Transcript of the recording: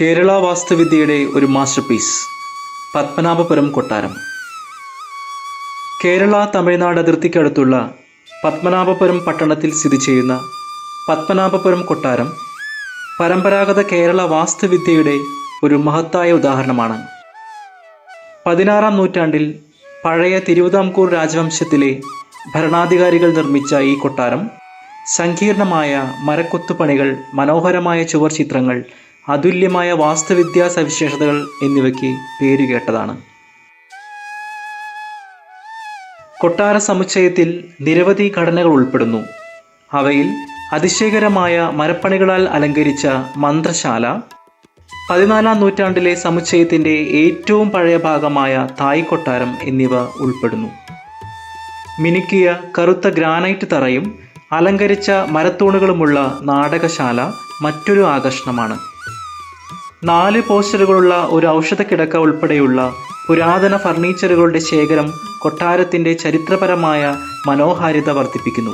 കേരള വാസ്തുവിദ്യയുടെ ഒരു master piece Padmanabhapuram കൊട്ടാരം. കേരള തമിഴ്നാട് അതിർത്തിക്കടുത്തുള്ള പത്മനാഭപുരം പട്ടണത്തിൽ സ്ഥിതി ചെയ്യുന്ന പത്മനാഭപുരം കൊട്ടാരം പരമ്പരാഗത കേരള വാസ്തുവിദ്യയുടെ ഒരു മഹത്തായ ഉദാഹരണമാണ്. പതിനാറാം നൂറ്റാണ്ടിൽ പഴയ തിരുവിതാംകൂർ രാജവംശത്തിലെ ഭരണാധികാരികൾ നിർമ്മിച്ച ഈ കൊട്ടാരം സങ്കീർണമായ മരക്കൊത്തുപണികൾ മനോഹരമായ ചുവർ ചിത്രങ്ങൾ അതുല്യമായ വാസ്തുവിദ്യാ സവിശേഷതകൾ എന്നിവയ്ക്ക് പേരുകേട്ടതാണ് കൊട്ടാര സമുച്ചയത്തിൽ നിരവധി ഘടനകൾ ഉൾപ്പെടുന്നു. അവയിൽ അതിശയകരമായ മരപ്പണികളാൽ അലങ്കരിച്ച മന്ത്രശാല പതിനാലാം നൂറ്റാണ്ടിലെ സമുച്ചയത്തിന്റെ ഏറ്റവും പഴയ ഭാഗമായ തായ് കൊട്ടാരം എന്നിവ ഉൾപ്പെടുന്നു. മിനുക്കിയ കറുത്ത ഗ്രാനൈറ്റ് തറയും അലങ്കരിച്ച മരത്തൂണുകളുമുള്ള നാടകശാല മറ്റൊരു ആകർഷണമാണ്. നാല് പോസ്റ്ററുകളുള്ള ഒരു ഔഷധക്കിടക്ക ഉൾപ്പെടെയുള്ള പുരാതന ഫർണിച്ചറുകളുടെ ശേഖരം കൊട്ടാരത്തിന്റെ ചരിത്രപരമായ മനോഹാരിത വർദ്ധിപ്പിക്കുന്നു.